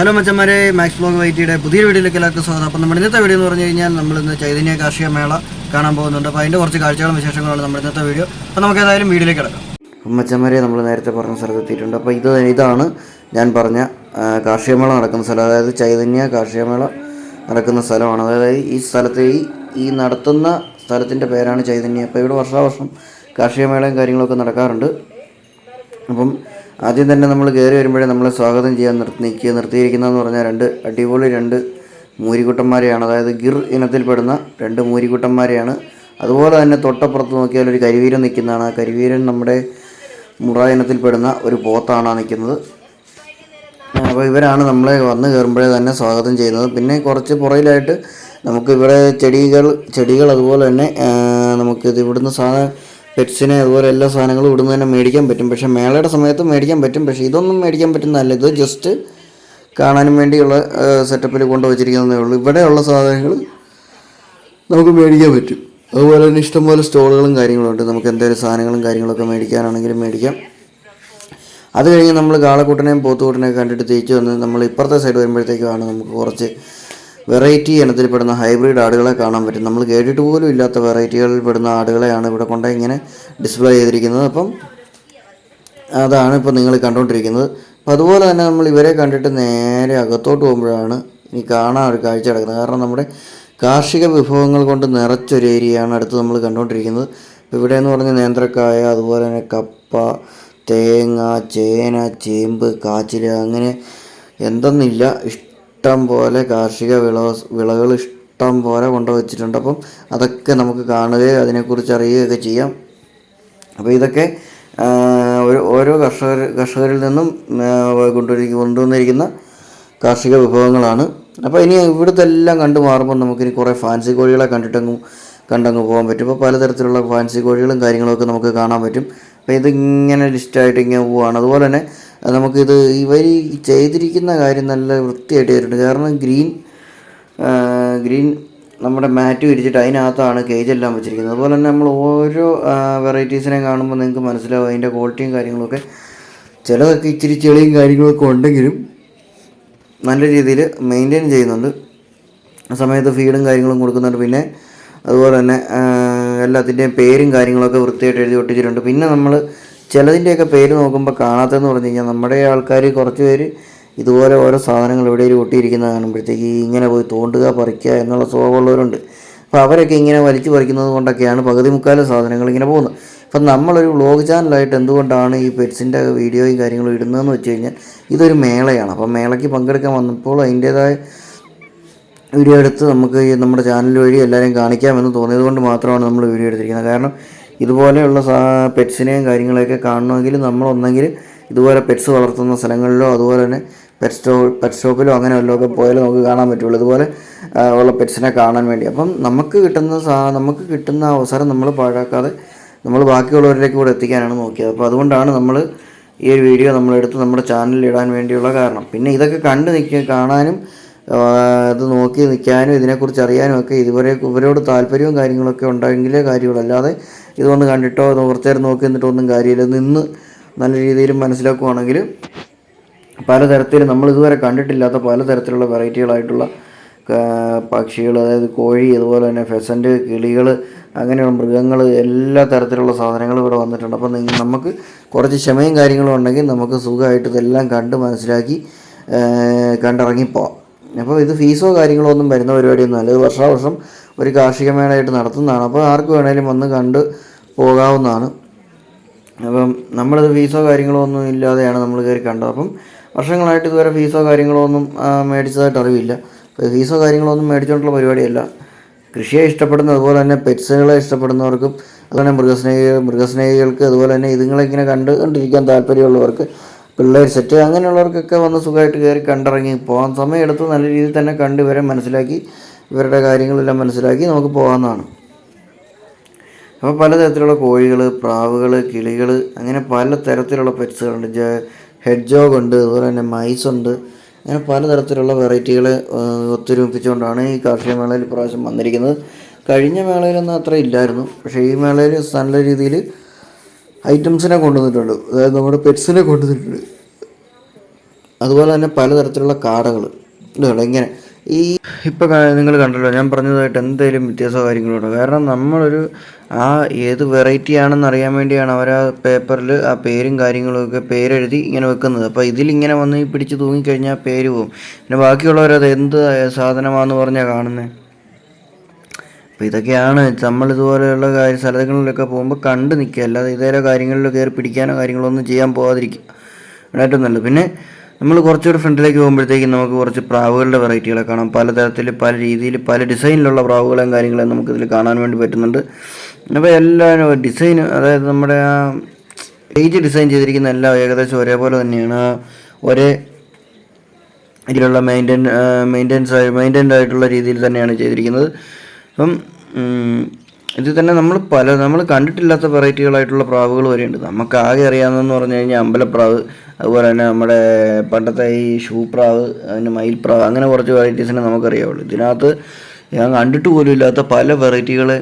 Hello മച്ചന്മാരെ max blog വൈറ്റിയുടെ പുതിയ വീഡിയോയിലേക്ക് എല്ലാവർക്കും സ്വാഗതം. അപ്പോൾ നമ്മുടെ ഇന്നത്തെ വീഡിയോ എന്ന് പറഞ്ഞു കഴിഞ്ഞാൽ നമ്മൾ ഇന്ന് ചൈതന്യ കാർഷിക മേള കാണാൻ പോകുന്നുണ്ട്. അപ്പോൾ അതിന്റെ കുറച്ച് കാഴ്ചകളും വിശേഷങ്ങളാണ് നമ്മുടെ ഇന്നത്തെ വീഡിയോ. അപ്പോൾ നമുക്ക് ഏതായാലും വീഡിയോയിലേക്ക് കിടക്കാം. മച്ചന്മാരെ നമ്മൾ നേരത്തെ പറഞ്ഞ സ്ഥലത്ത് എത്തിയിട്ടുണ്ട് അപ്പോൾ ഇത് ഇതാണ് ഞാൻ പറഞ്ഞ കാർഷിക മേള നടക്കുന്ന സ്ഥലം. അതായത് ചൈതന്യ കാർഷിക മേള നടക്കുന്ന സ്ഥലമാണ്. അതായത് ഈ സ്ഥലത്ത് ഈ ഈ നടത്തുന്ന സ്ഥലത്തിന്റെ പേരാണ് ചൈതന്യ. അപ്പോൾ ഇവിടെ വർഷാവർഷം കാർഷിക മേളയും കാര്യങ്ങളൊക്കെ നടക്കാറുണ്ട്. അപ്പം ആദ്യം തന്നെ നമ്മൾ കയറി വരുമ്പോഴേ നമ്മളെ സ്വാഗതം ചെയ്യാൻ നിർത്തി നിർത്തിയിരിക്കുന്നതെന്ന് പറഞ്ഞാൽ രണ്ട് അടിപൊളി രണ്ട് മൂരിക്കുട്ടന്മാരെയാണ്. അതായത് ഗിർ ഇനത്തിൽപ്പെടുന്ന രണ്ട് മൂരിക്കുട്ടന്മാരെയാണ്. അതുപോലെ തന്നെ തൊട്ടപ്പുറത്ത് നോക്കിയാൽ ഒരു കരിവീരൻ നിൽക്കുന്നതാണ്. ആ കരിവീരൻ നമ്മുടെ മുറ ഇനത്തിൽപ്പെടുന്ന ഒരു പോത്താണ് നിൽക്കുന്നത്. അപ്പോൾ ഇവരാണ് നമ്മളെ വന്ന് കയറുമ്പോഴേ തന്നെ സ്വാഗതം ചെയ്യുന്നത്. പിന്നെ കുറച്ച് പുറയിലായിട്ട് നമുക്ക് ഇവിടെ ചെടികൾ ചെടികൾ അതുപോലെ തന്നെ നമുക്കിത് ഇവിടുന്ന് സാധനം പെറ്റ്സിനെ അതുപോലെ എല്ലാ സാധനങ്ങളും ഇവിടുന്ന് തന്നെ മേടിക്കാൻ പറ്റും. പക്ഷെ മേളയുടെ സമയത്ത് മേടിക്കാൻ പറ്റും. പക്ഷേ ഇതൊന്നും മേടിക്കാൻ പറ്റുന്നതല്ല. ഇത് ജസ്റ്റ് കാണാനും വേണ്ടിയുള്ള സെറ്റപ്പിൽ കൊണ്ടുവച്ചിരിക്കുന്നതേ ഉള്ളൂ. ഇവിടെയുള്ള സാധനങ്ങൾ നമുക്ക് മേടിക്കാൻ പറ്റും. അതുപോലെ തന്നെ ഇഷ്ടംപോലെ സ്റ്റോളുകളും കാര്യങ്ങളും ഉണ്ട്. നമുക്ക് എന്തെങ്കിലും സാധനങ്ങളും കാര്യങ്ങളൊക്കെ മേടിക്കാനാണെങ്കിലും മേടിക്കാം. അത് കഴിഞ്ഞ് നമ്മൾ കാളക്കൂട്ടനെയും പോത്തുകൂട്ടനെയും കണ്ടിട്ട് തിരിച്ചു വന്ന് നമ്മൾ ഇപ്പുറത്തെ സൈഡ് വരുമ്പോഴത്തേക്കാണ് നമുക്ക് കുറച്ച് വെറൈറ്റി ഇനത്തിൽപ്പെടുന്ന ഹൈബ്രിഡ് ആടുകളെ കാണാൻ പറ്റും. നമ്മൾ കേട്ടിട്ട് പോലും ഇല്ലാത്ത വെറൈറ്റികളിൽ പെടുന്ന ആടുകളെയാണ് ഇവിടെ കൊണ്ട് ഇങ്ങനെ ഡിസ്പ്ലേ ചെയ്തിരിക്കുന്നത്. അപ്പം അതാണ് ഇപ്പോൾ നിങ്ങൾ കണ്ടുകൊണ്ടിരിക്കുന്നത്. അപ്പോൾ അതുപോലെ തന്നെ നമ്മൾ ഇവരെ കണ്ടിട്ട് നേരെ അകത്തോട്ട് പോകുമ്പോഴാണ് ഇനി കാണാൻ ഒരു കാഴ്ച കിടക്കുന്നത് കാരണം നമ്മുടെ കാർഷിക വിഭവങ്ങൾ കൊണ്ട് നിറച്ചൊരു ഏരിയയാണ് അടുത്ത് നമ്മൾ കണ്ടുകൊണ്ടിരിക്കുന്നത്. ഇപ്പോൾ ഇവിടെ എന്ന് പറഞ്ഞാൽ നേന്ത്രക്കായ അതുപോലെ തന്നെ കപ്പ തേങ്ങ ചേന ചേമ്പ് കാച്ചിൽ അങ്ങനെ എന്തെന്നില്ല. ഇഷ്ടം പോലെ കാർഷിക വിള വിളകൾ ഇഷ്ടം പോലെ കൊണ്ടുവച്ചിട്ടുണ്ട് അപ്പം അതൊക്കെ നമുക്ക് കാണുകയും അതിനെക്കുറിച്ച് അറിയുകയൊക്കെ ചെയ്യാം. അപ്പോൾ ഇതൊക്കെ ഒരു ഓരോ- കർഷകർ കർഷകരിൽ നിന്നും കൊണ്ടുവരിക കൊണ്ടുവരി കൊണ്ടുവന്നിരിക്കുന്ന കാർഷിക വിഭവങ്ങളാണ്. അപ്പോൾ ഇനി ഇവിടുത്തെ എല്ലാം കണ്ടു മാറുമ്പോൾ നമുക്കിനി കുറേ ഫാൻസി കോഴികളെ കണ്ടിട്ടങ്ങ് കണ്ടങ്ങ് പോകാൻ പറ്റും. അപ്പോൾ പലതരത്തിലുള്ള ഫാൻസി കോഴികളും കാര്യങ്ങളൊക്കെ നമുക്ക് കാണാൻ പറ്റും. അപ്പോൾ ഇതിങ്ങനെ ലിസ്റ്റായിട്ട് ഇങ്ങനെ പോവുകയാണ് അതുപോലെ തന്നെ നമുക്കിത് ഇവർ ചെയ്തിരിക്കുന്ന കാര്യം നല്ല വൃത്തിയായിട്ട് ചെയ്തിട്ടുണ്ട്. കാരണം ഗ്രീൻ ഗ്രീൻ നമ്മുടെ മാറ്റ് വിരിച്ചിട്ട് അതിനകത്താണ് കേജ് എല്ലാം വെച്ചിരിക്കുന്നത്. അതുപോലെ തന്നെ നമ്മൾ ഓരോ വെറൈറ്റീസിനെ കാണുമ്പോൾ നിങ്ങൾക്ക് മനസ്സിലാവും അതിന്റെ ക്വാളിറ്റിയും കാര്യങ്ങളൊക്കെ. ചിലതൊക്കെ ഇച്ചിരി ചെളിയും കാര്യങ്ങളൊക്കെ ഉണ്ടെങ്കിലും നല്ല രീതിയിൽ മെയിന്റെയിൻ ചെയ്യുന്നുണ്ട്. സമയത്ത് ഫീഡും കാര്യങ്ങളും കൊടുക്കുന്നുണ്ട്. പിന്നെ അതുപോലെ തന്നെ എല്ലാത്തിന്റെയും പേരും കാര്യങ്ങളൊക്കെ വൃത്തിയായിട്ട് എഴുതി ഒട്ടിച്ചിട്ടുണ്ട്. പിന്നെ നമ്മൾ ചിലതിന്റെയൊക്കെ പേര് നോക്കുമ്പോൾ കാണാത്തതെന്ന് പറഞ്ഞു കഴിഞ്ഞാൽ നമ്മുടെ ആൾക്കാർ കുറച്ച് പേര് ഇതുപോലെ ഓരോ സാധനങ്ങൾ എവിടെയെങ്കിലും ഒട്ടിയിരിക്കുന്നത് കാണുമ്പോഴത്തേക്ക് ഇങ്ങനെ പോയി തോണ്ടുക പറിക്കുക എന്നുള്ള സ്വഭാവമുള്ളവരുണ്ട് അപ്പോൾ അവരൊക്കെ ഇങ്ങനെ വലിച്ചു പറിക്കുന്നത് കൊണ്ടൊക്കെയാണ് പകുതി മുക്കാലും സാധനങ്ങൾ ഇങ്ങനെ പോകുന്നത്. അപ്പം നമ്മളൊരു വ്ളോഗ് ചാനലായിട്ട് എന്തുകൊണ്ടാണ് ഈ പെറ്റ്സിന്റെ വീഡിയോയും കാര്യങ്ങളും ഇടുന്നതെന്ന് വെച്ച് കഴിഞ്ഞാൽ ഇതൊരു മേളയാണ്. അപ്പം മേളയ്ക്ക് പങ്കെടുക്കാൻ വന്നപ്പോൾ അതിന്റേതായ വീഡിയോ എടുത്ത് നമുക്ക് ഈ നമ്മുടെ ചാനൽ വഴി എല്ലാവരെയും കാണിക്കാമെന്ന് തോന്നിയത് കൊണ്ട് മാത്രമാണ് നമ്മൾ വീഡിയോ എടുത്തിരിക്കുന്നത്. കാരണം ഇതുപോലെയുള്ള പെറ്റ്സിനെയും കാര്യങ്ങളെയൊക്കെ കാണണമെങ്കിൽ നമ്മൾ ഒന്നെങ്കിൽ ഇതുപോലെ പെറ്റ്സ് വളർത്തുന്ന സ്ഥലങ്ങളിലോ അതുപോലെ തന്നെ പെറ്റ് സ്റ്റോ പെറ്റ് ഷോപ്പിലോ അങ്ങനെ വല്ലതും ഒക്കെ പോയാലേ നമുക്ക് കാണാൻ പറ്റുള്ളൂ. ഇതുപോലെ ഉള്ള പെറ്റ്സിനെ കാണാൻ വേണ്ടി. അപ്പം നമുക്ക് കിട്ടുന്ന നമുക്ക് കിട്ടുന്ന അവസരം നമ്മൾ പാഴാക്കാതെ നമ്മൾ ബാക്കിയുള്ളവരിലേക്ക് കൂടെ എത്തിക്കാനാണ് നോക്കിയത്. അപ്പോൾ അതുകൊണ്ടാണ് നമ്മൾ ഈ ഒരു വീഡിയോ നമ്മളെടുത്ത് നമ്മുടെ ചാനലിൽ ഇടാൻ വേണ്ടിയുള്ള കാരണം. പിന്നെ ഇതൊക്കെ കണ്ട് നിൽക്കുക കാണാനും അത് നോക്കി നിൽക്കാനും ഇതിനെക്കുറിച്ച് അറിയാനും ഒക്കെ ഇതുവരെ ഇവരോട് താല്പര്യവും കാര്യങ്ങളൊക്കെ ഉണ്ടെങ്കിലേ കാര്യമുള്ളൂ. അല്ലാതെ ഇതൊന്ന് കണ്ടിട്ടോ അത് കുറച്ച് നേരം നോക്കി നിന്നിട്ടോ ഒന്നും കാര്യമില്ല. നിന്ന് നല്ല രീതിയിൽ മനസ്സിലാക്കുവാണെങ്കിൽ പലതരത്തിൽ നമ്മൾ ഇതുവരെ കണ്ടിട്ടില്ലാത്ത പലതരത്തിലുള്ള വെറൈറ്റികളായിട്ടുള്ള പക്ഷികൾ അതായത് കോഴി അതുപോലെ തന്നെ ഫെസന്റ് കിളികൾ അങ്ങനെയുള്ള മൃഗങ്ങൾ എല്ലാ തരത്തിലുള്ള സാധനങ്ങളും ഇവിടെ വന്നിട്ടുണ്ട്. അപ്പം നമുക്ക് കുറച്ച് ക്ഷമയും കാര്യങ്ങളും ഉണ്ടെങ്കിൽ നമുക്ക് സുഖമായിട്ട് ഇതെല്ലാം കണ്ട് മനസ്സിലാക്കി കണ്ടിറങ്ങിപ്പോവാം. അപ്പോൾ ഇത് ഫീസോ കാര്യങ്ങളോ ഒന്നും വരുന്ന പരിപാടിയൊന്നും അല്ല. ഇത് വർഷാവർഷം ഒരു കാർഷിക മേളയായിട്ട് നടത്തുന്നതാണ്. അപ്പോൾ ആർക്ക് വേണേലും വന്ന് കണ്ട് പോകാവുന്നതാണ്. അപ്പം നമ്മളത് ഫീസോ കാര്യങ്ങളോ ഒന്നും ഇല്ലാതെയാണ് നമ്മൾ കയറി കണ്ടത്. അപ്പം വർഷങ്ങളായിട്ട് ഇതുവരെ ഫീസോ കാര്യങ്ങളോ ഒന്നും മേടിച്ചതായിട്ട് അറിവില്ല. ഫീസോ കാര്യങ്ങളോ ഒന്നും മേടിച്ചുകൊണ്ടുള്ള പരിപാടിയല്ല. കൃഷിയെ ഇഷ്ടപ്പെടുന്ന അതുപോലെ തന്നെ പെറ്റ്സുകളെ ഇഷ്ടപ്പെടുന്നവർക്കും അതുപോലെ മൃഗസ്നേഹി മൃഗസ്നേഹികൾക്ക് അതുപോലെ തന്നെ ഇതുങ്ങളെ ഇങ്ങനെ കണ്ട് കണ്ടിരിക്കാൻ താല്പര്യമുള്ളവർക്ക് പിള്ളേർ സെറ്റ് അങ്ങനെയുള്ളവർക്കൊക്കെ വന്ന് സുഖമായിട്ട് കയറി കണ്ടിറങ്ങി പോകാൻ സമയമെടുത്ത് നല്ല രീതിയിൽ തന്നെ കണ്ട് ഇവരെ മനസ്സിലാക്കി ഇവരുടെ കാര്യങ്ങളെല്ലാം മനസ്സിലാക്കി നമുക്ക് പോകാവുന്നതാണ്. അപ്പോൾ പലതരത്തിലുള്ള കോഴികൾ പ്രാവുകൾ കിളികൾ അങ്ങനെ പല തരത്തിലുള്ള പെറ്റ്സുകളുണ്ട് ജ ഹെഡ് ജോഗ് ഉണ്ട് അതുപോലെ തന്നെ മൈസ് ഉണ്ട്. അങ്ങനെ പലതരത്തിലുള്ള വെറൈറ്റികൾ ഒത്തൊരുമിപ്പിച്ചുകൊണ്ടാണ് ഈ കാർഷിക മേളയിൽ പ്രാവശ്യം വന്നിരിക്കുന്നത്. കഴിഞ്ഞ മേളയിലൊന്നും അത്ര ഇല്ലായിരുന്നു. പക്ഷേ ഈ മേളയിൽ നല്ല രീതിയിൽ ഐറ്റംസിനെ കൊണ്ടുവന്നിട്ടുണ്ട്. അതായത് നമ്മുടെ പെറ്റ്സിനെ കൊണ്ടുവന്നിട്ടുണ്ട്. അതുപോലെ തന്നെ പലതരത്തിലുള്ള കാടകൾ ഇങ്ങനെ ഈ ഇപ്പോൾ നിങ്ങൾ കണ്ടല്ലോ ഞാൻ പറഞ്ഞതായിട്ട് എന്തെങ്കിലും വ്യത്യാസമോ കാര്യങ്ങളുണ്ടോ കാരണം നമ്മളൊരു ആ ഏത് വെറൈറ്റി ആണെന്ന് അറിയാൻ വേണ്ടിയാണ് അവർ ആ പേപ്പറിൽ ആ പേരും കാര്യങ്ങളൊക്കെ പേരെഴുതി ഇങ്ങനെ വെക്കുന്നത്. അപ്പോൾ ഇതിലിങ്ങനെ വന്ന് ഈ പിടിച്ച് തൂങ്ങിക്കഴിഞ്ഞാൽ പേര് പോകും പിന്നെ ബാക്കിയുള്ളവരത് എന്ത് സാധനമാണെന്ന് പറഞ്ഞാൽ കാണുന്നത് അപ്പോൾ ഇതൊക്കെയാണ് നമ്മൾ ഇതുപോലെയുള്ള കാര്യ സ്ഥലങ്ങളിലൊക്കെ പോകുമ്പോൾ കണ്ട് നിൽക്കുക. അല്ലാതെ ഇതേ കാര്യങ്ങളിൽ കയറി പിടിക്കാനോ കാര്യങ്ങളൊന്നും ചെയ്യാൻ പോകാതിരിക്കുക ഏറ്റവും നല്ലത്. പിന്നെ നമ്മൾ കുറച്ചുകൂടി ഫ്രണ്ടിലേക്ക് പോകുമ്പോഴത്തേക്കും നമുക്ക് കുറച്ച് പ്രാവുകളുടെ വെറൈറ്റികളെ കാണാം. പലതരത്തിൽ പല രീതിയിൽ പല ഡിസൈനിലുള്ള പ്രാവുകളും കാര്യങ്ങളും നമുക്ക് നമുക്കിതിൽ കാണാൻ വേണ്ടി പറ്റുന്നുണ്ട്. അപ്പോൾ എല്ലാ ഡിസൈൻ അതായത് നമ്മുടെ ആ പേജ് ഡിസൈൻ ചെയ്തിരിക്കുന്ന എല്ലാം ഏകദേശം ഒരേപോലെ തന്നെയാണ്. ഒരേ ഇതിലുള്ള മെയിന്റെയിൻ മെയിന്റെയിൻസ് മെയിന്റെയിൻഡ് ആയിട്ടുള്ള രീതിയിൽ തന്നെയാണ് ചെയ്തിരിക്കുന്നത്. അപ്പം ഇതിൽ തന്നെ നമ്മൾ പല നമ്മൾ കണ്ടിട്ടില്ലാത്ത വെറൈറ്റികളായിട്ടുള്ള പ്രാവുകൾ വരെയുണ്ട്. നമുക്ക് ആകെ അറിയാവുന്നതെന്ന് പറഞ്ഞു കഴിഞ്ഞാൽ അമ്പലപ്രാവ് അതുപോലെ തന്നെ നമ്മുടെ പണ്ടത്തെ ഈ ഷൂ പ്രാവ് അതിന്റെ മയിൽപ്രാവ് അങ്ങനെ കുറച്ച് വെറൈറ്റീസിനെ നമുക്കറിയാവുള്ളൂ. ഇതിനകത്ത് ഞാൻ കണ്ടിട്ട് പോലും ഇല്ലാത്ത പല വെറൈറ്റികളെ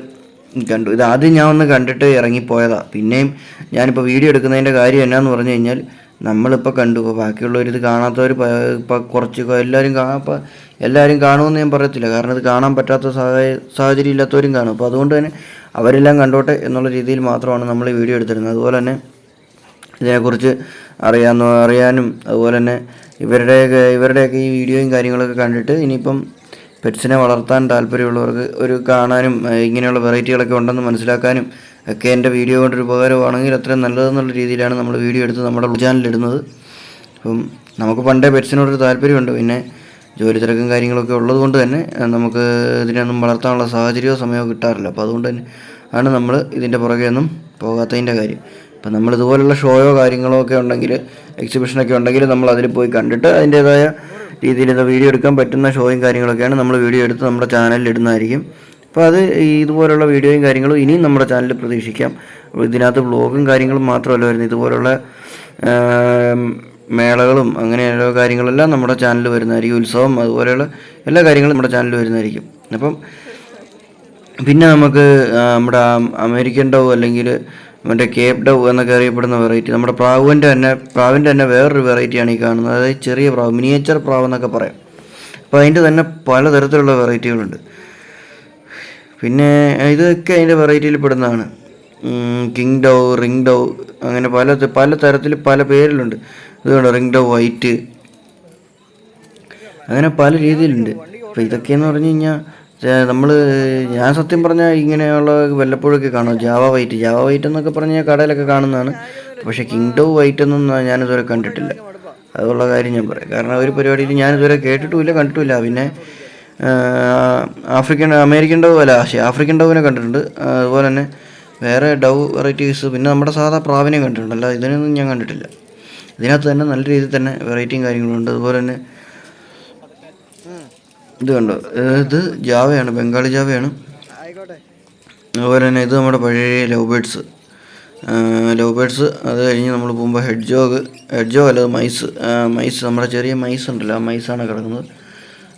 കണ്ടു. ഇത് ആദ്യം ഞാൻ ഒന്ന് കണ്ടിട്ട് ഇറങ്ങിപ്പോയതാണ് പിന്നെയും ഞാനിപ്പോൾ വീഡിയോ എടുക്കുന്നതിന്റെ കാര്യം എന്നാന്ന് പറഞ്ഞു കഴിഞ്ഞാൽ നമ്മളിപ്പോൾ കണ്ടു. ഇപ്പോൾ ബാക്കിയുള്ളവർ ഇത് കാണാത്തവർ ഇപ്പോൾ കുറച്ച് എല്ലാവരും കാണാൻ ഇപ്പം എല്ലാവരും കാണുമെന്ന് ഞാൻ പറയത്തില്ല. കാരണം ഇത് കാണാൻ പറ്റാത്ത സാഹചര്യ സാഹചര്യം ഇല്ലാത്തവരും കാണും. അപ്പോൾ അതുകൊണ്ട് തന്നെ അവരെല്ലാം കണ്ടോട്ടെ എന്നുള്ള രീതിയിൽ മാത്രമാണ് നമ്മൾ ഈ വീഡിയോ എടുത്തിരുന്നത്. അതുപോലെ തന്നെ ഇതിനെക്കുറിച്ച് അറിയാമെന്നോ അറിയാനും അതുപോലെ തന്നെ ഇവരുടെയൊക്കെ ഇവരുടെയൊക്കെ ഈ വീഡിയോയും കാര്യങ്ങളൊക്കെ കണ്ടിട്ട് ഇനിയിപ്പം പെറ്റ്സിനെ വളർത്താൻ താല്പര്യമുള്ളവർക്ക് ഒരു കാണാനും ഇങ്ങനെയുള്ള വെറൈറ്റികളൊക്കെ ഉണ്ടെന്ന് മനസ്സിലാക്കാനും ഒക്കെ എന്റെ വീഡിയോ കൊണ്ടൊരു ഉപകാരമാണെങ്കിൽ അത്രയും നല്ലതെന്നുള്ള രീതിയിലാണ് നമ്മൾ വീഡിയോ എടുത്ത് നമ്മുടെ ചാനലിടുന്നത് അപ്പം നമുക്ക് പണ്ടേ പെറ്റ്സിനോടൊരു താല്പര്യമുണ്ട്. പിന്നെ ജോലി തിരക്കും കാര്യങ്ങളൊക്കെ ഉള്ളത് കൊണ്ട് തന്നെ നമുക്ക് ഇതിനൊന്നും വളർത്താനുള്ള സാഹചര്യമോ സമയമോ കിട്ടാറില്ല. അപ്പോൾ അതുകൊണ്ട് തന്നെ ആണ് നമ്മൾ ഇതിന്റെ പുറകെ ഒന്നും പോകാത്തതിന്റെ കാര്യം. അപ്പം നമ്മൾ ഇതുപോലുള്ള ഷോയോ കാര്യങ്ങളോ ഒക്കെ ഉണ്ടെങ്കിൽ എക്സിബിഷനൊക്കെ ഉണ്ടെങ്കിൽ നമ്മൾ അതിൽ പോയി കണ്ടിട്ട് അതിന്റേതായ രീതിയിൽ ഇത് വീഡിയോ എടുക്കാൻ പറ്റുന്ന ഷോയും കാര്യങ്ങളൊക്കെയാണ് നമ്മൾ വീഡിയോ എടുത്ത് നമ്മുടെ ചാനലിൽ ഇടുന്നതായിരിക്കും. അപ്പോൾ അത് ഇതുപോലുള്ള വീഡിയോയും കാര്യങ്ങളും ഇനിയും നമ്മുടെ ചാനലിൽ പ്രതീക്ഷിക്കാം. ഇതിനകത്ത് വ്ളോഗും കാര്യങ്ങളും മാത്രമല്ല വരുന്നത്. ഇതുപോലുള്ള മേളകളും അങ്ങനെയുള്ള കാര്യങ്ങളെല്ലാം നമ്മുടെ ചാനലിൽ വരുന്നതായിരിക്കും. ഉത്സവം അതുപോലെയുള്ള എല്ലാ കാര്യങ്ങളും നമ്മുടെ ചാനലിൽ വരുന്നതായിരിക്കും. അപ്പം പിന്നെ നമുക്ക് നമ്മുടെ അമേരിക്കൻ ഡോ അല്ലെങ്കിൽ മറ്റേ കേപ്പ് ഡവ് എന്നൊക്കെ അറിയപ്പെടുന്ന വെറൈറ്റി നമ്മുടെ പ്രാവിന്റെ തന്നെ പ്രാവിന്റെ തന്നെ വേറൊരു വെറൈറ്റിയാണ് ഈ കാണുന്നത്. അതായത് ചെറിയ പ്രാവ് മിനിയേച്ചർ പ്രാവ് എന്നൊക്കെ പറയാം. അപ്പോൾ അതിന്റെ തന്നെ പലതരത്തിലുള്ള വെറൈറ്റികളുണ്ട് പിന്നെ ഇതൊക്കെ അതിന്റെ വെറൈറ്റിയിൽ പെടുന്നതാണ്. കിങ് ഡവ് റിംഗ് ഡവ് അങ്ങനെ പല പല തരത്തിൽ പല പേരിലുണ്ട്. ഇതുകൊണ്ട് റിംഗ് ഡവ് വൈറ്റ് അങ്ങനെ പല രീതിയിലുണ്ട്. അപ്പോൾ ഇതൊക്കെയെന്ന് പറഞ്ഞു കഴിഞ്ഞാൽ നമ്മൾ ഞാൻ സത്യം പറഞ്ഞാൽ ഇങ്ങനെയുള്ള വല്ലപ്പോഴൊക്കെ കാണും. ജാവ വൈറ്റ് ജാവ വൈറ്റ് എന്നൊക്കെ പറഞ്ഞാൽ കടയിലൊക്കെ കാണുന്നതാണ്. പക്ഷേ കിങ്ഡോ വൈറ്റ് എന്നൊന്നും ഞാനിതുവരെ കണ്ടിട്ടില്ല. അതുള്ള കാര്യം ഞാൻ പറയാം. കാരണം ഒരു പരിപാടിയിൽ ഞാനിതുവരെ കേട്ടിട്ടുമില്ല കണ്ടിട്ടുമില്ല. പിന്നെ ആഫ്രിക്കൻ അമേരിക്കൻ ഡവ് അല്ല ആഫ്രിക്കൻ ഡവിനെ കണ്ടിട്ടുണ്ട്. അതുപോലെ തന്നെ വേറെ ഡവ് വെറൈറ്റീസ് പിന്നെ നമ്മുടെ സാധാ പ്രാവിനെ കണ്ടിട്ടുണ്ട്. അല്ല ഇതിനൊന്നും ഞാൻ കണ്ടിട്ടില്ല. ഇതിനകത്ത് തന്നെ നല്ല രീതിയിൽ തന്നെ വെറൈറ്റിയും കാര്യങ്ങളുണ്ട് അതുപോലെ തന്നെ ഇത് കണ്ടോ? ഇത് ജാവയാണ്? ബംഗാളി ജാവയാണ്. അതുപോലെ തന്നെ ഇത് നമ്മുടെ പഴയ ലവ് ബേഡ്സ് ലവ് ബേഡ്സ് അത് കഴിഞ്ഞ് നമ്മൾ പോകുമ്പോൾ ഹെഡ് ജോഗ് ഹെഡ് ജോഗ് അല്ല മൈസ് മൈസ് നമ്മുടെ ചെറിയ മൈസ് ഉണ്ടല്ലോ ആ മൈസാണ് കിടക്കുന്നത്.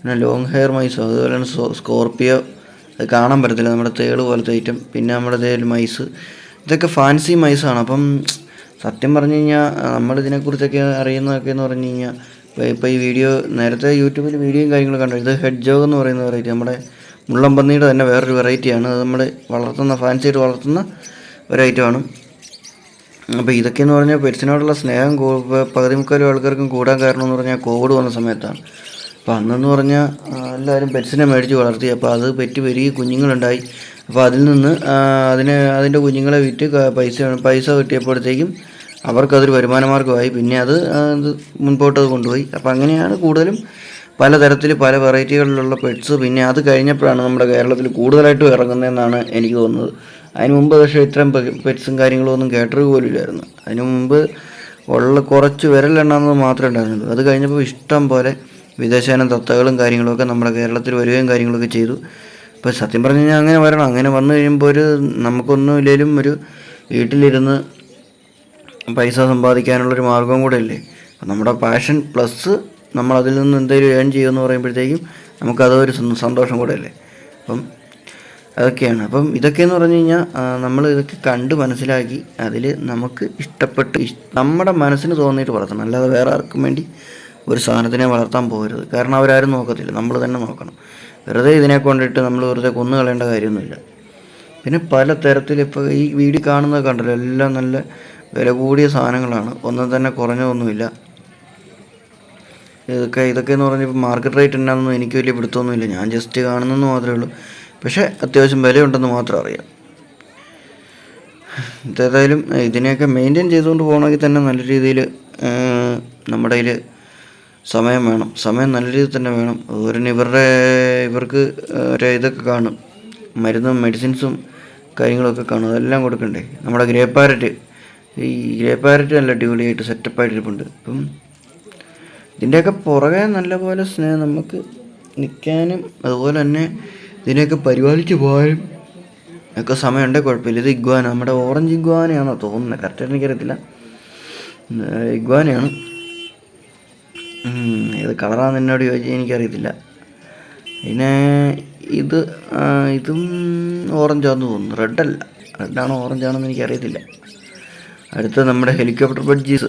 പിന്നെ ലോങ് ഹെയർ മൈസ് അതുപോലെ തന്നെ സ്കോർപ്പിയോ അത് കാണാൻ പറ്റത്തില്ല നമ്മുടെ തേൾ പോലത്തെ ഐറ്റം പിന്നെ നമ്മുടെ തേൽ മൈസ്. ഇതൊക്കെ ഫാൻസി മൈസാണ് അപ്പം സത്യം പറഞ്ഞു കഴിഞ്ഞാൽ നമ്മളിതിനെക്കുറിച്ചൊക്കെ അറിയുന്നതൊക്കെ എന്ന് പറഞ്ഞു കഴിഞ്ഞാൽ ഇപ്പോൾ ഈ വീഡിയോ നേരത്തെ യൂട്യൂബിൽ വീഡിയോയും കാര്യങ്ങളും കണ്ടു. ഇത് ഹെഡ് ജോഗ് എന്ന് പറയുന്ന വെറൈറ്റി നമ്മുടെ മുള്ളമ്പന്നിയുടെ തന്നെ വേറൊരു വെറൈറ്റിയാണ് അത് നമ്മൾ വളർത്തുന്ന ഫാൻസിയായിട്ട് വളർത്തുന്ന ഒരു ഐറ്റമാണ് അപ്പോൾ ഇതൊക്കെയെന്ന് പറഞ്ഞാൽ പെറ്റ്സിനോടുള്ള സ്നേഹം പകുതി മുക്കാലും ആൾക്കാർക്കും കൂടാൻ കാരണം എന്ന് പറഞ്ഞാൽ കോവിഡ് വന്ന സമയത്താണ്. അപ്പോൾ അന്നെന്ന് പറഞ്ഞാൽ എല്ലാവരും പെറ്റ്സിനെ മേടിച്ച് വളർത്തി. അപ്പോൾ അത് പെറ്റ് പെരുകി കുഞ്ഞുങ്ങളുണ്ടായി. അപ്പോൾ അതിൽ നിന്ന് അതിനെ അതിന്റെ കുഞ്ഞുങ്ങളെ വിറ്റ് പൈസ പൈസ കിട്ടിയപ്പോഴത്തേക്കും അവർക്കതൊരു വരുമാന മാർഗമായി പിന്നെ അത് മുൻപോട്ട് അത് കൊണ്ടുപോയി. അപ്പോൾ അങ്ങനെയാണ് കൂടുതലും പലതരത്തിൽ പല വെറൈറ്റികളിലുള്ള പെറ്റ്സ്. പിന്നെ അത് കഴിഞ്ഞപ്പോഴാണ് നമ്മുടെ കേരളത്തിൽ കൂടുതലായിട്ടും ഇറങ്ങുന്നതെന്നാണ് എനിക്ക് തോന്നുന്നത്. അതിന് മുമ്പ് പക്ഷേ ഇത്രയും പെറ്റ്സും കാര്യങ്ങളും ഒന്നും കേട്ടറിവ് പോലുമില്ലായിരുന്നു അതിന് മുമ്പ് ഉള്ള കുറച്ച് വിരലെണ്ണാന്നത് മാത്രമേ ഉണ്ടായിരുന്നുള്ളൂ. അത് കഴിഞ്ഞപ്പോൾ ഇഷ്ടം പോലെ വിദേശാന തത്തകളും കാര്യങ്ങളൊക്കെ നമ്മുടെ കേരളത്തിൽ വരികയും കാര്യങ്ങളൊക്കെ ചെയ്തു. ഇപ്പോൾ സത്യം പറഞ്ഞു കഴിഞ്ഞാൽ അങ്ങനെ വരണം. അങ്ങനെ വന്നു കഴിയുമ്പോൾ ഒരു നമുക്കൊന്നും ഇല്ലെങ്കിലും ഒരു വീട്ടിലിരുന്ന് പൈസ സമ്പാദിക്കാനുള്ളൊരു മാർഗവും കൂടെ അല്ലേ നമ്മുടെ പാഷൻ പ്ലസ് നമ്മൾ അതിൽ നിന്ന് എന്തെങ്കിലും ഏൺ ചെയ്യുമെന്ന് പറയുമ്പോഴത്തേക്കും നമുക്കതൊരു സന്തോഷം കൂടെ അല്ലേ അപ്പം അതൊക്കെയാണ്. അപ്പം ഇതൊക്കെയെന്ന് പറഞ്ഞു കഴിഞ്ഞാൽ നമ്മൾ ഇതൊക്കെ കണ്ട് മനസ്സിലാക്കി അതിൽ നമുക്ക് ഇഷ്ടപ്പെട്ട് ഇഷ്- നമ്മുടെ മനസ്സിന് തോന്നിയിട്ട് വളർത്തണം. അല്ലാതെ വേറെ ആർക്കും വേണ്ടി ഒരു സാധനത്തിനെ വളർത്താൻ പോകരുത്. കാരണം അവരാരും നോക്കത്തില്ല. നമ്മൾ തന്നെ നോക്കണം. വെറുതെ ഇതിനെ കൊണ്ടിട്ട് നമ്മൾ വെറുതെ കൊന്നു കളയേണ്ട കാര്യമൊന്നുമില്ല. പിന്നെ പല തരത്തിൽ ഇപ്പോൾ ഈ വീഡിയോ കാണുന്നത് കണ്ടല്ലോ. എല്ലാം നല്ല വില കൂടിയ സാധനങ്ങളാണ്. ഒന്നും തന്നെ കുറഞ്ഞതൊന്നുമില്ല. ഇതൊക്കെ ഇതൊക്കെ എന്ന് പറഞ്ഞാൽ ഇപ്പോൾ മാർക്കറ്റ് റേറ്റ് ഉണ്ടാകുന്നു എനിക്ക് വലിയ പിടുത്തമൊന്നുമില്ല. ഞാൻ ജസ്റ്റ് കാണുന്നെന്ന് മാത്രമേ ഉള്ളൂ. പക്ഷേ അത്യാവശ്യം വിലയുണ്ടെന്ന് മാത്രം അറിയാം. ഇതേതായാലും ഇതിനെയൊക്കെ മെയിന്റെയിൻ ചെയ്തുകൊണ്ട് പോകണമെങ്കിൽ തന്നെ നല്ല രീതിയിൽ നമ്മുടെ കയ്യിൽ സമയം വേണം. സമയം നല്ല രീതിയിൽ തന്നെ വേണം. ഒരു ഇവരുടെ ഇവർക്ക് ഒരു ഇതൊക്കെ കാണും. മരുന്നും മെഡിസിൻസും കാര്യങ്ങളൊക്കെ കാണും. അതെല്ലാം കൊടുക്കണ്ടേ? നമ്മുടെ ഗ്രേ പാരറ്റ്. ഈ ഗ്രേ പാരറ്റ് നല്ല അടിപൊളിയായിട്ട് സെറ്റപ്പായിട്ടിരിപ്പുണ്ട് അപ്പം ഇതിന്റെയൊക്കെ പുറകെ നല്ലപോലെ സ്നേഹം നമുക്ക് നിൽക്കാനും അതുപോലെ തന്നെ ഇതിനെയൊക്കെ പരിപാലിച്ച് പോകാനും ഒക്കെ സമയമുണ്ടെങ്കിൽ കുഴപ്പമില്ല. ഇത് ഇഗ്വാന നമ്മുടെ ഓറഞ്ച് ഇഗ്വാനയാണോ തോന്നുന്നത് കറക്റ്റായിട്ട് എനിക്കറിയത്തില്ല. ഇഗ്വാനയാണ്. ഇത് ഏത് കളറാണെന്ന് എന്നോട് ചോദിച്ചാൽ എനിക്കറിയത്തില്ല. പിന്നെ ഇത് ഇതും ഓറഞ്ചാണെന്ന് തോന്നുന്നു. റെഡല്ല റെഡാണോ ഓറഞ്ചാണെന്ന് എനിക്കറിയത്തില്ല. അടുത്ത നമ്മുടെ ഹെലികോപ്റ്റർ ബഡ്ജീസ്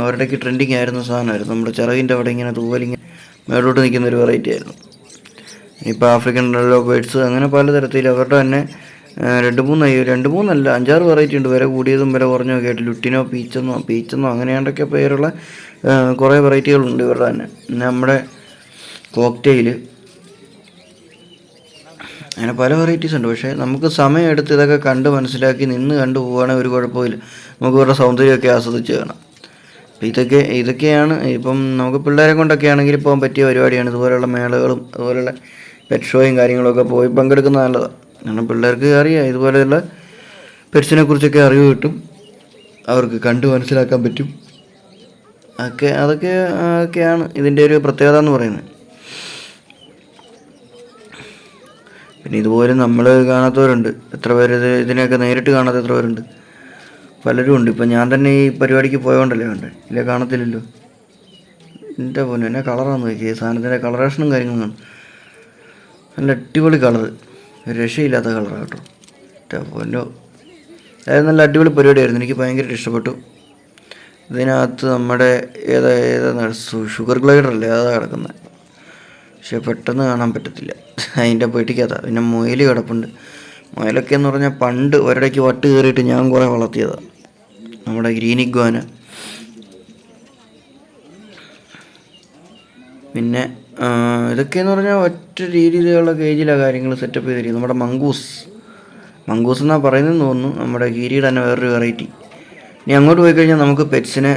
അവരുടെയൊക്കെ ട്രെൻഡിങ് ആയിരുന്ന സാധനമായിരുന്നു. നമ്മുടെ ചിറകിന്റെ അവിടെ ഇങ്ങനെ തൂവലിങ്ങനെ മേളോട്ട് നിൽക്കുന്ന ഒരു വെറൈറ്റി ആയിരുന്നു. ഇപ്പോൾ ആഫ്രിക്കൻ ഡെല്ലോ ബേഡ്സ് അങ്ങനെ പലതരത്തിൽ അവരുടെ തന്നെ രണ്ട് മൂന്ന് രണ്ട് മൂന്നല്ല അഞ്ചാറ് വെറൈറ്റി ഉണ്ട്. വില കൂടിയതും വില കുറഞ്ഞതും ഒക്കെ ആയിട്ട് ലുട്ടിനോ പീച്ചെന്നോ പീച്ചെന്നോ അങ്ങനെയാണ്ടൊക്കെ പേരുള്ള കുറേ വെറൈറ്റികളുണ്ട് ഇവരുടെ തന്നെ. നമ്മുടെ കോക്ടെയിൽ അങ്ങനെ പല വെറൈറ്റീസ് ഉണ്ട്. പക്ഷേ നമുക്ക് സമയമെടുത്ത് ഇതൊക്കെ കണ്ട് മനസ്സിലാക്കി നിന്ന് കണ്ടു പോവുകയാണെങ്കിൽ ഒരു കുഴപ്പമില്ല നമുക്ക് ഇവരുടെ സൗന്ദര്യമൊക്കെ ആസ്വദിച്ച് കാണാം. അപ്പോൾ ഇതൊക്കെ ഇതൊക്കെയാണ് ഇപ്പം നമുക്ക് പിള്ളേരെ കൊണ്ടൊക്കെ ആണെങ്കിൽ പോകാൻ പറ്റിയ പരിപാടിയാണ്. ഇതുപോലെയുള്ള മേളകളും അതുപോലെയുള്ള പെറ്റ് ഷോയും കാര്യങ്ങളൊക്കെ പോയി പങ്കെടുക്കുന്നത് നല്ലതാണ് കാരണം പിള്ളേർക്ക് അറിയാം ഇതുപോലെയുള്ള പെറ്റ്സിനെ കുറിച്ചൊക്കെ അറിവ് കിട്ടും. അവർക്ക് കണ്ട് മനസ്സിലാക്കാൻ പറ്റും. ഒക്കെ അതൊക്കെ ഒക്കെയാണ് ഇതിന്റെ ഒരു പ്രത്യേകത എന്ന് പറയുന്നത്. പിന്നെ ഇതുപോലെ നമ്മൾ കാണാത്തവരുണ്ട്. എത്ര പേര് ഇത് ഇതിനെയൊക്കെ നേരിട്ട് കാണാത്ത എത്ര പേരുണ്ട്. പലരും ഉണ്ട്. ഇപ്പം ഞാൻ തന്നെ ഈ പരിപാടിക്ക് പോയോണ്ടല്ലേ കണ്ടേ? ഇല്ല കാണത്തില്ലല്ലോ? എന്റെ പൊന്നു എന്നെ കളറാന്ന് നോക്കിയേ സാധനത്തിന്റെ കളറേഷനും കാര്യങ്ങളും നല്ല അടിപൊളി കളർ രക്ഷയില്ലാത്ത കളറാണ് കേട്ടോ. എന്റെ പൊന്നോ. അതായത് നല്ല അടിപൊളി പരിപാടിയായിരുന്നു. എനിക്ക് ഭയങ്കര ഇഷ്ടപ്പെട്ടു. ഇതിനകത്ത് നമ്മുടെ ഏതാ ഏതാ ഷുഗർ ഗ്ലൈഡർ അല്ലേ? അതാ കിടക്കുന്നത് പക്ഷെ പെട്ടെന്ന് കാണാൻ പറ്റത്തില്ല. അതിന്റെ പെട്ടിക്കകത്താണ് പിന്നെ മുയൽ കിടപ്പുണ്ട്. മുയലൊക്കെ എന്ന് പറഞ്ഞാൽ പണ്ട് ഒരിടയ്ക്ക് വട്ട് കയറിയിട്ട് ഞാൻ കുറേ വളർത്തിയതാണ് നമ്മുടെ ഗ്രീനിഗ്വാന പിന്നെ ഇതൊക്കെയെന്ന് പറഞ്ഞാൽ ഒറ്റ രീതിയിലുള്ള കേജിലാണ് കാര്യങ്ങൾ സെറ്റപ്പ് ചെയ്തിരിക്കുന്നത്. നമ്മുടെ മങ്കൂസ്. മങ്കൂസ് എന്നാണ് പറയുന്നതെന്ന് തോന്നുന്നു. നമ്മുടെ കീരിയുടെ തന്നെ വേറൊരു വെറൈറ്റി ഇനി അങ്ങോട്ട് പോയി കഴിഞ്ഞാൽ നമുക്ക് പെറ്റ്സിനെ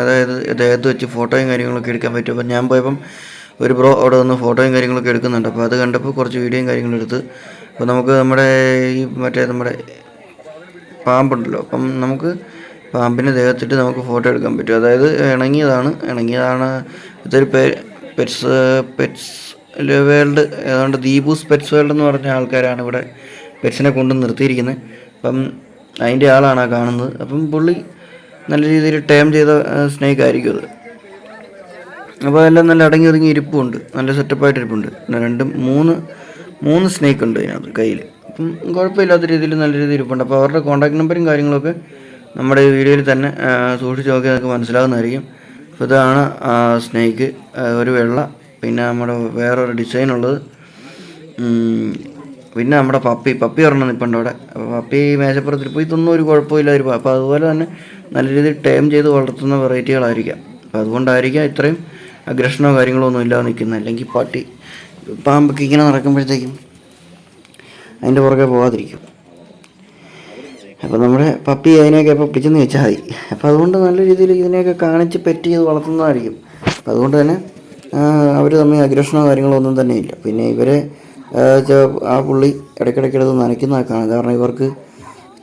അതായത് ദേഹത്ത് വെച്ച് ഫോട്ടോയും കാര്യങ്ങളൊക്കെ എടുക്കാൻ പറ്റും. അപ്പം ഞാൻ പോയപ്പം ഒരു ബ്രോ അവിടെ വന്ന് ഫോട്ടോയും കാര്യങ്ങളൊക്കെ എടുക്കുന്നുണ്ട്. അപ്പോൾ അത് കണ്ടപ്പോൾ കുറച്ച് വീഡിയോയും കാര്യങ്ങളും എടുത്ത് അപ്പോൾ നമുക്ക് നമ്മുടെ ഈ മറ്റേ നമ്മുടെ പാമ്പുണ്ടല്ലോ. അപ്പം നമുക്ക് പാമ്പിനെ ദേഹത്തിട്ട് നമുക്ക് ഫോട്ടോ എടുക്കാൻ പറ്റും. അതായത് ഇണങ്ങിയതാണ്. ഇണങ്ങിയതാണ് ഇതൊരു പേ പെറ്റ്സ് പെറ്റ്സ് വേൾഡ് ഏതാണ്ട് ദീപൂസ് പെറ്റ്സ് വേൾഡ് എന്ന് പറഞ്ഞ ആൾക്കാരാണ് ഇവിടെ പെറ്റ്സിനെ കൊണ്ട് നിർത്തിയിരിക്കുന്നത് അപ്പം അതിന്റെ ആളാണ് ആ കാണുന്നത്. അപ്പം പുള്ളി നല്ല രീതിയിൽ ടേം ചെയ്ത സ്നേക്ക് ആയിരിക്കും അത്. അപ്പോൾ എല്ലാം നല്ല അടങ്ങി ഒതുങ്ങി ഇരിപ്പുണ്ട്. നല്ല സെറ്റപ്പായിട്ട് ഇരിപ്പുണ്ട് രണ്ട് മൂന്ന് മൂന്ന് സ്നേക്ക് ഉണ്ട് അതിനകത്ത് കയ്യിൽ അപ്പം കുഴപ്പമില്ലാത്ത രീതിയിൽ നല്ല രീതിയിൽ ഇരിപ്പുണ്ട്. അപ്പോൾ അവരുടെ കോൺടാക്ട് നമ്പറും കാര്യങ്ങളൊക്കെ നമ്മുടെ വീഡിയോയിൽ തന്നെ സൂക്ഷിച്ച് നോക്കി നമുക്ക് മനസ്സിലാകുന്നതായിരിക്കും. അപ്പോൾ ഇതാണ് സ്നേക്ക് ഒരു വെള്ള പിന്നെ നമ്മുടെ വേറൊരു ഡിസൈൻ ഉള്ളത്. പിന്നെ നമ്മുടെ പപ്പി. പപ്പി ഒരെണ്ണം നിൽപ്പുണ്ട് അവിടെ. അപ്പോൾ പപ്പി മേശപ്പുറത്തിൽ പോയി ഇതൊന്നും ഒരു കുഴപ്പമില്ല ഒരു അപ്പോൾ അതുപോലെ തന്നെ നല്ല രീതിയിൽ ടൈം ചെയ്ത് വളർത്തുന്ന വെറൈറ്റികളായിരിക്കാം അപ്പോൾ അതുകൊണ്ടായിരിക്കാം ഇത്രയും അഗ്രഷനോ കാര്യങ്ങളോ ഒന്നും ഇല്ലാതെ നിൽക്കുന്നത്. അല്ലെങ്കിൽ പട്ടി. പാമ്പൊക്കെ ഇങ്ങനെ നടക്കുമ്പോഴത്തേക്കും അതിന്റെ പുറകെ പോകാതിരിക്കും. അപ്പോൾ നമ്മുടെ പപ്പി അതിനെയൊക്കെ എപ്പോൾ പിടിച്ചെന്ന് വെച്ചാൽ മതി. അപ്പോൾ അതുകൊണ്ട് നല്ല രീതിയിൽ ഇതിനെയൊക്കെ കാണിച്ച് പെറ്റ് ചെയ്ത് വളർത്തുന്നതായിരിക്കും. അപ്പോൾ അതുകൊണ്ട് തന്നെ അവർ തമ്മിൽ അഗ്രഷനോ കാര്യങ്ങളോ ഒന്നും തന്നെ ഇല്ല. പിന്നെ ഇവരെ ആ, പുള്ളി ഇടയ്ക്കിടയ്ക്ക് എടുത്ത് നനയ്ക്കുന്നതൊക്കെ കാണാം കാരണം ഇവർക്ക്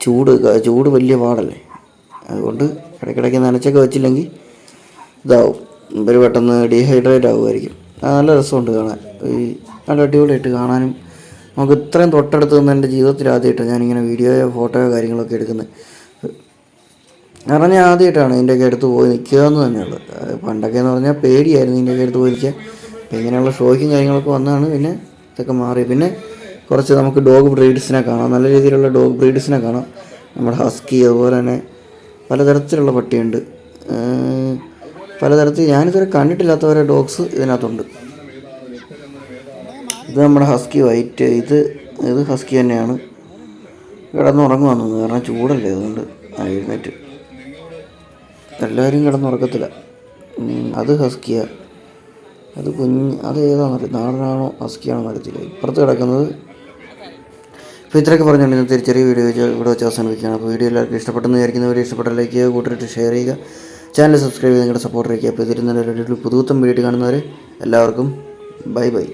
ചൂട് ചൂട് വലിയ പാടല്ലേ. അതുകൊണ്ട് ഇടയ്ക്കിടയ്ക്ക് നനച്ചൊക്കെ വെച്ചില്ലെങ്കിൽ ഇതാവും. ഇവർ പെട്ടെന്ന് ഡീഹൈഡ്രേറ്റ് ആവുമായിരിക്കും. നല്ല രസമുണ്ട് കാണാൻ. ഈ നല്ല അടിപൊളിയായിട്ട് കാണാനും നമുക്ക് ഇത്രയും തൊട്ടടുത്ത് നിന്ന് എന്റെ ജീവിതത്തിൽ ആദ്യമായിട്ടാണ് ഞാനിങ്ങനെ വീഡിയോയോ ഫോട്ടോയോ കാര്യങ്ങളൊക്കെ എടുക്കുന്നത്. കാരണം ഞാൻ ആദ്യമായിട്ടാണ് ഇതിന്റെയൊക്കെ അടുത്ത് പോയി നിൽക്കുക എന്ന് തന്നെയുള്ളത് പണ്ടൊക്കെ എന്ന് പറഞ്ഞാൽ പേടിയായിരുന്നു ഇതിന്റെയൊക്കെ അടുത്ത് പോയി നിൽക്കുക അപ്പോൾ ഇങ്ങനെയുള്ള ഷോയ്ക്കും കാര്യങ്ങളൊക്കെ വന്നതാണ് പിന്നെ ഇതൊക്കെ മാറി. പിന്നെ കുറച്ച് നമുക്ക് ഡോഗ് ബ്രീഡ്സിനെ കാണാം. നല്ല രീതിയിലുള്ള ഡോഗ് ബ്രീഡ്സിനെ കാണാം. നമ്മുടെ ഹസ്കി അതുപോലെ തന്നെ പലതരത്തിലുള്ള പട്ടിയുണ്ട്. പലതരത്തിൽ ഞാനിതുവരെ കണ്ടിട്ടില്ലാത്ത ഓരോ ഡോഗ്സ് ഇതിനകത്തുണ്ട്. ഇത് നമ്മുടെ ഹസ്കി വൈറ്റ് ഇത് ഇത് ഹസ്കി തന്നെയാണ്. കിടന്നുറങ്ങുവാന്ന് തോന്നുന്നു. കാരണം ചൂടല്ലേ അതുകൊണ്ട്. ആ എഴുന്നേറ്റ്. എല്ലാവരും കിടന്നുറക്കത്തില്ല. അത് ഹസ്കിയ. അത് കുഞ്ഞ് അത് ഏതാണെന്നറിയാം നാടനാണോ ഹസ്കിയാണോ അറിയത്തില്ല. ഇപ്പുറത്ത് കിടക്കുന്നത് അപ്പോൾ ഇത്രയൊക്കെ പറഞ്ഞുകൊണ്ട് ഇന്നത്തെ ചെറിയ വീഡിയോ വെച്ച് ഇവിടെ വെച്ച് അവസാനിപ്പിക്കുകയാണ്. അപ്പോൾ വീഡിയോ എല്ലാവർക്കും ഇഷ്ടപ്പെട്ടെന്ന് വിചാരിക്കുന്നവർ ഇഷ്ടപ്പെട്ട ലൈക്ക് ചെയ്യുക കൂട്ടിട്ട് ഷെയർ ചെയ്യുക. ചാനൽ സബ്സ്ക്രൈബ് ചെയ്ത് നിങ്ങളുടെ സപ്പോർട്ട് ആയിരിക്കുക അപ്പോൾ ഇതിൽ നിന്നൊരു പുതുത്തം വീഡിയോ കാണുന്നവർ എല്ലാവർക്കും ബൈ ബൈ.